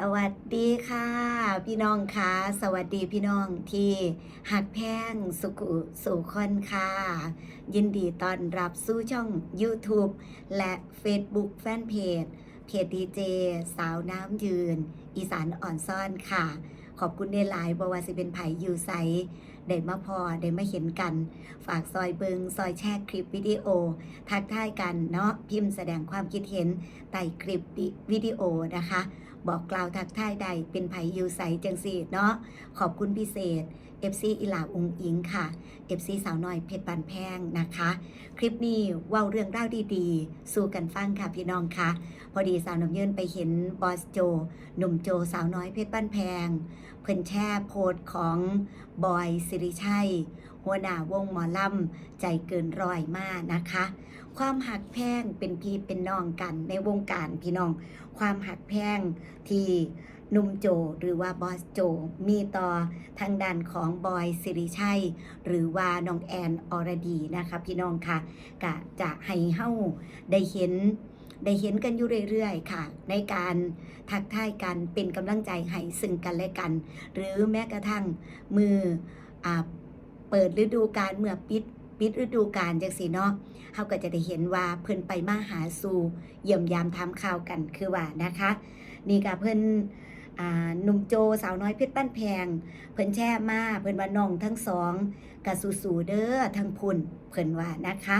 สวัสดีค่ะ พี่น้องค่ะ สวัสดีพี่น้องที่หักแพงสุขุสุคนค่ะ ยินดีต้อนรับสู่ช่อง YouTube และ Facebook Fanpage เพจดีเจสาวน้ำยืน อีสานอ่อนซ่อนค่ะ ขอบคุณในหลายบวาสิเป็นไผ่ยูไซได้มาพอได้มาเห็นกัน ฝากซอยเบิงซอยแชร์คลิปวิดีโอ ทักทายกันเนาะพิมพ์แสดงความคิดเห็นใต้คลิปวิดีโอนะคะ บอกกล่าวทักทายใดเป็นไผยูใสจังสีเนาะขอบคุณพิเศษ FC อิหลาองอิงค่ะ FC สาวน้อยเพชรบานแพงนะคะ คลิปนี้ว้าเรื่องราวดีๆ สู่กันฟังค่ะพี่น้องค่ะ พอดีสาวน้ำเยินไปเห็นบอสโจ หนุ่มโจสาวน้อยเพชรบ้นแพง เพิ่นแช่โพสของบอยสิริชัย หัวหน้าวงหมอลำใจเกินร้อยมากนะคะ ความหักแพงเป็นพี่เป็นน้องกันในวงการพี่น้อง ความหักแพงที่นุ่มโจหรือว่าบอสโจ มีต่อทางด้านของบอยสิริชัย หรือว่าน้องแอนอรดีนะคะพี่น้องค่ะกะจะให้เฮาได้เห็นได้เห็นกันอยู่เรื่อยๆ ค่ะ ในการทักทายกันเป็นกำลังใจให้ซึ่งกันและกัน หรือแม้กระทั่งมืออ่าเปิดฤดูกาลเมื่อปิด ปิดฤดูกาลจังสีเนาะเฮาก็จะได้เห็นว่าเพิ่นไปมาหาสู่เยี่ยมยามทำข่าวกันคือว่านะคะ นี่ก็เพิ่นอ่าหนุ่มโจสาวน้อยเพชรป้านแพง เพิ่นแช่มาเพิ่นว่าน้องทั้งสองกะสูสูเด้อทั้งพุ่นเพิ่นว่านะคะ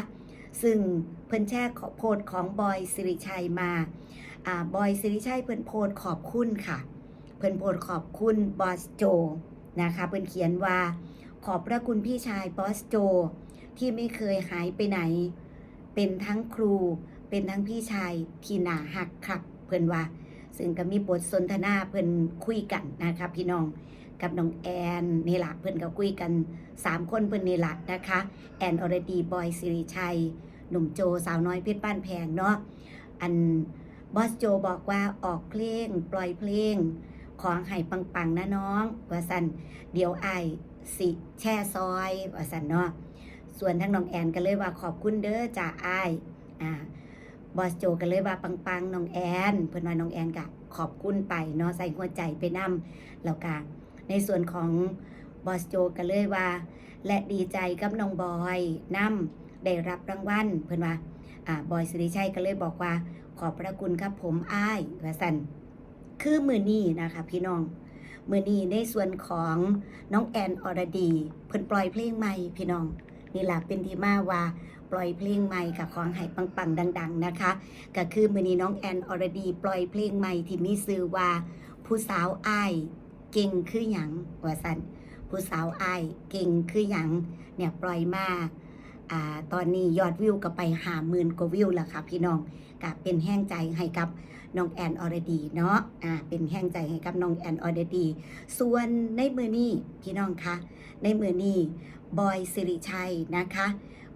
ซึ่งเพิ่นแช่ขอโพสต์ของบอยสิริชัยมาอ่าบอยสิริชัยเพิ่นโพสต์ขอบคุณค่ะ เพิ่นโพสต์ขอบคุณบอสโจนะคะ เพิ่นเขียนว่าขอบพระคุณพี่ชายบอสโจ ที่ไม่เคยหายไปไหน เป็นทั้งครู เป็นทั้งพี่ชายที่น่าหักครับ เพิ่อนว่า ซึ่งก็มีบทสนทนาเพิ่อนคุยกันนะคะพี่น้องกับน้องแอนนี่ละเพิ่อนก็คุยกัน 3 คนเพิ่อนนี่ละนะคะ แอนอรดีบอยสิริชัย หนุ่มโจสาวน้อยเพชรบ้านแพงเนาะอันบอสโจบอกว่าออกเพลง ปล่อยเพลง ของไห้ปังๆนะน้อง ว่าสันเดี๋ยวไอสิแช่ซอย ว่าสันเนาะ ส่วนทั้งน้องแอนก็เลยว่าขอบคุณเด้อจ่าไอายอ่าบอสโจก็เลยว่าปังๆน้องแอนเพิ่อนว่าน้องแอนก็ขอบคุณไปเนาะใส่หัวใจไปนํแล้วก็ในส่วนของบอสโจก็เลยว่า และดีใจกับน้องบอยนํได้รับรางวัลเพิ่อนว่าอ่าบอยสิริชัยก็เลยบอกว่า ขอบพระคุณครับผมอ้ายว่าสันคือมือนี้นะคะพี่น้องมือนี้ในส่วนของน้องแอนอรดี เพิ่นปล่อยเพลงใหม่พี่น้อง นี่แหละเป็นที่มาว่าปล่อยเพลงใหม่กับของไห้ปังๆ ดัง ๆ นะคะ ก็คือมือนี้น้องแอนอรดี ปล่อยเพลงใหม่ที่มีชื่อว่า ผู้สาวอ้ายเก่งคือหยังว่าสันผู้สาวอ้ายเก่งคือหยังเนี่ยปล่อยมาอ่าตอนนี้ยอดวิวก็ไปหาหมื่นกว่าวิวแล้วค่ะพี่น้องก็เป็นแห้งใจให้กับ น้องแอนออรดีเนาะอ่าเป็นแห้งใจให้กับน้องแอนอรดี ส่วนในมือนี้พี่น้องคะในมือนี้บอยสิริชัยนะคะ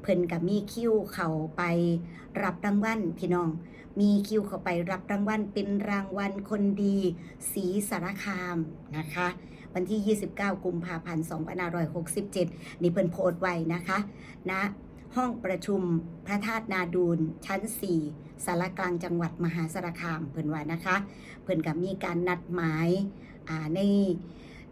เพิ่นกับมีคิวเขาไปรับรางวัลพี่น้องมีคิวเขาไปรับรางวัลเป็นรางวัลคนดีสีสารคามนะคะ วันที่ 29 กุมภาพันธ์ 2567 นี่เพิ่นโพสต์ไว้นะคะณนะ ห้องประชุมพระธาตุนาดูลชั้น 4สารกลางจังหวัดมหาสารคามเพิ่นว่านะคะ เพิ่นกับมีการนัดหมายอ่าใน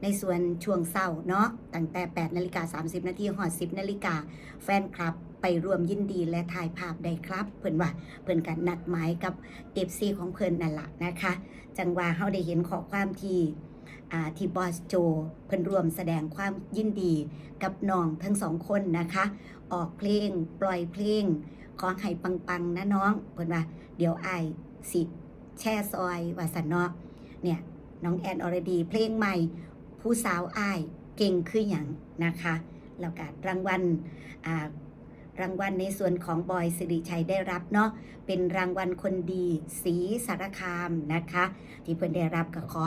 ในส่วนช่วงเศร้าเนาะตั้งแต่8นาฬิกา30 นาทีหอด 10 นาฬิกาแฟนคลับไปรวมยินดีและถ่ายภาพได้ครับ เพิ่นว่าเพิ่นกันนัดหมายกับ FC ของเพิ่นนั่นละนะคะ จังว่าเฮาได้เห็นข้อความที่ ที่บอสโจเพิ่นรวมแสดงความยินดีกับน้องทั้งสองคนนะคะ ออกเพลงปล่อยเพลง ขอให้ปังๆนะน้องเพิ่นว่า เดี๋ยวไอสิแช่ซอยว่าสันเนาะเนี่ยน้องแอนอรดีเพลงใหม่ ผู้สาวอายเก่งคืออย่างนะคะแล้วก็รางวัลอ่า รางวัลในส่วนของบอยสิริชัยได้รับเนาะเป็นรางวัลคนดีสีสารคามนะคะ ที่เพิ่อนได้รับก็ขอ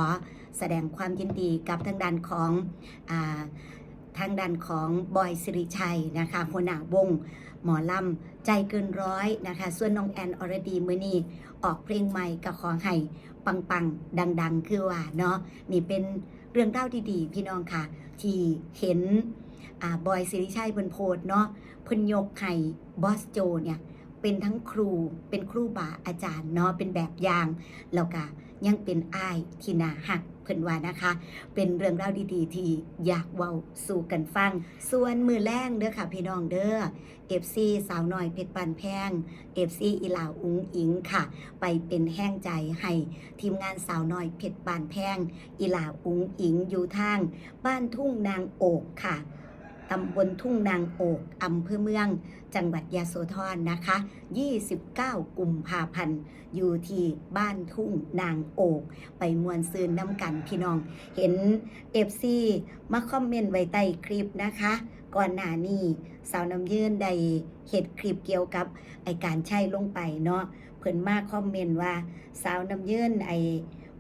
แสดงความยินดีกับทางด้านของอทางด้านของบอยสิริชัยนะคะหัวหน้าวงหมอลำ ใจเกินร้อยนะคะ ส่วนน้องแอนอรดีมือนีออกเพลงใหม่กับขอให้ปังๆ ดัง ๆ คือว่าเนาะนี่เป็นเรื่องเล่าดีๆ พี่น้องค่ะ ที่เห็น อ่าบอยสิริชัยบนโพสต์เนาะเพิ่นยกให้บอสโจเนี่ยเป็นทั้งครูเป็นครูบาอาจารย์เนาะเป็นแบบอย่างแล้วก็ยังเป็นอ้ายที่น่าหักเพิ่นว่านะคะ เป็นเรื่องราวดีๆ ที่อยากเว้าสู่กันฟัง ส่วนมือแรงเด้อค่ะพี่น้องเด้อ FC สาวน้อยเพชรปานแพง FC อีหลาอุงอิงค่ะ ไปเป็นแห้งใจให้ทีมงานสาวน้อยเพชรปานแพง อีหลาอุงอิงอยู่ทาง บ้านทุ่งนางโอกค่ะ ตำบลทุ่งนางโอกอำเภอเมือง จังหวัดยาโสธรนะคะ 29 กุมภาพันธ์อยู่ที่บ้านทุ่งนางโอก ไปมวนซืนน้ำกันพี่น้อง เห็น FC มาคอมเมนต์ไว้ใต้คลิปนะคะ ก่อนหน้านี้สาวน้ำยืนได้เห็ดคลิปเกี่ยวกับไอการใช้ลงไปเนาะเพิ่นมาคอมเมนต์ว่าสาวน้ำยืนไอ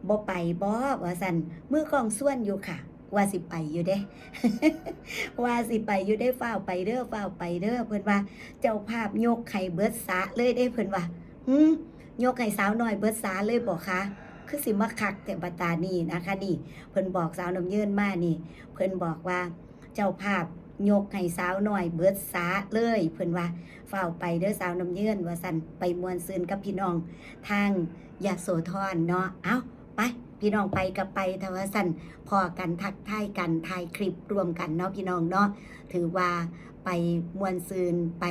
บ่ไปบ่ว่าซั่นมือกองส่วนอยู่ค่ะ ว่าสิไปอยู่เด้ ว่าสิไปอยู่ได้ฝ้าไปเด้อฝ้าไปเด้อเพิ่อนว่า เจ้าภาพยกไข่เบิดสาเลยได้เพิ่อนว่าหืมยกไข่สาวน้อยเบิดสาเลยบ่คะคือสิมาคักแต่บัตานี่นะคะนี่ เพิ่อนบอกสาวน้ำเยื่นมานี่ เพิ่อนบอกว่าเจ้าภาพยกให้สาวน้อยเบิดสาเลยเพิ่อนว่าเฝ้าไปเด้อสาวน้ำเยื่นว่าซั่นไปมวนซืนกับพี่น้อง ทางยาโสธรเนาะเอาไป พี่น้องไปกับไปทวสันพอกันทักทายกันถ่ายคลิปรวมกันเนาะพี่น้องเนาะถือว่าไปมวนซืนไป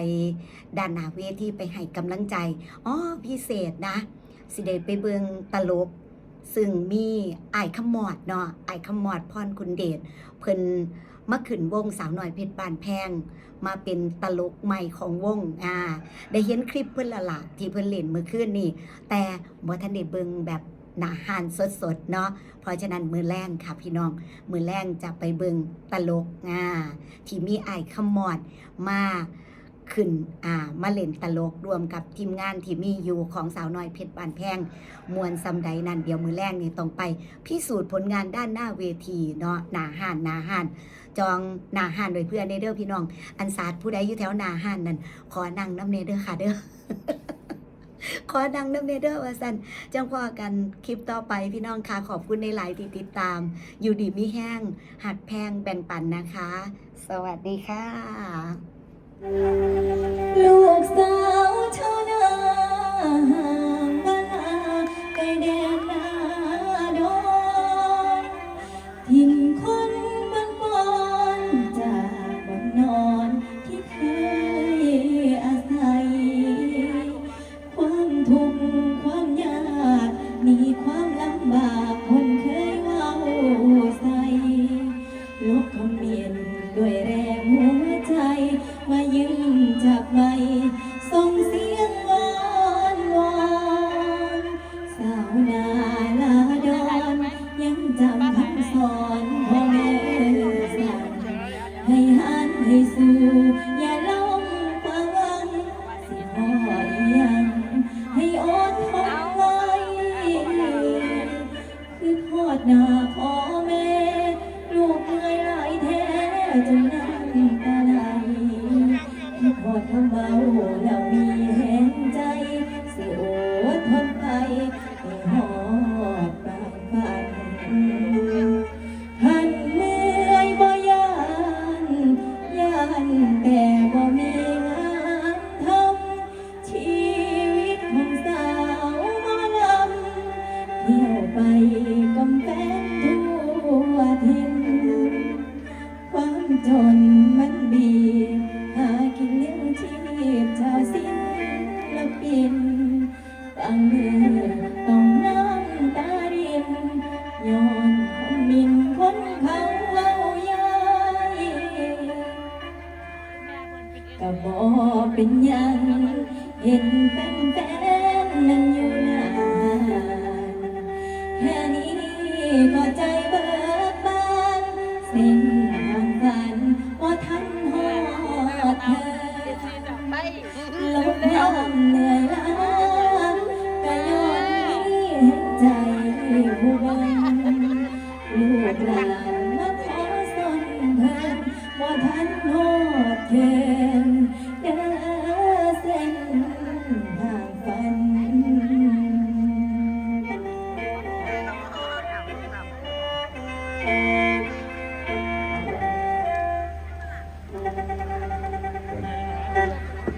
ด้านหน้าเวทีไปให้กำลังใจอ๋อพิเศษนะ สิได้ไปเบิงตลก ซึ่งมีไอ้ขมอดเนาะไอ้ขมอดพรคุณเดชเพิ่นมาขึ้นวงสาวหน่อยเพชรบานแพง มาเป็นตลกใหม่ของวงอ่าได้เห็นคลิปเพิ่นละละที่เพิ่นเล่นเมื่อคืนนี่ แต่บ่ทันได้เบิงแบบ นาหานสดๆเนาะเพราะฉะนั้นมือแรงค่ะพี่น้อง มือแรงจะไปเบิงตลกอ่าที่มีไอ้ขมอดมาขึ้นอ่ามาเล่นตลกรวมกับทีมงานที่มีอยู่ของสาวน้อยเพชรบานแพงมวลซำใดนั่นเดี๋ยวมือแรงนี่ต้องไป พิสูจน์ผลงานด้านหน้าเวทีเนาะหนาหานหนาหาน จองหนาหานโดยเพื่อนในเด้อพี่น้อง อันศาสตร์ผู้ใดอยู่แถวหนาหานนั่นขอนั่งน้ำเนเด้อค่ะเด้อ ขอดังน้ำเนเด้อว่าสันจังพอกันคลิปต่อไปพี่น้องค่ะขอบคุณในหลายที่ติดตาม อยู่ดีมีแห้ง หักแพงแบ่งปันนะคะ สวัสดีค่ะ ลูกสาวชาวนา คือทอ เส้นทางฝันว่าท่านหอดเธอ ลงทางเหนือยล้ากะย้อนนี้เห็ใจผู้งลูกหลานมาขอสนเพิ่นว่าท่านโหดเกิ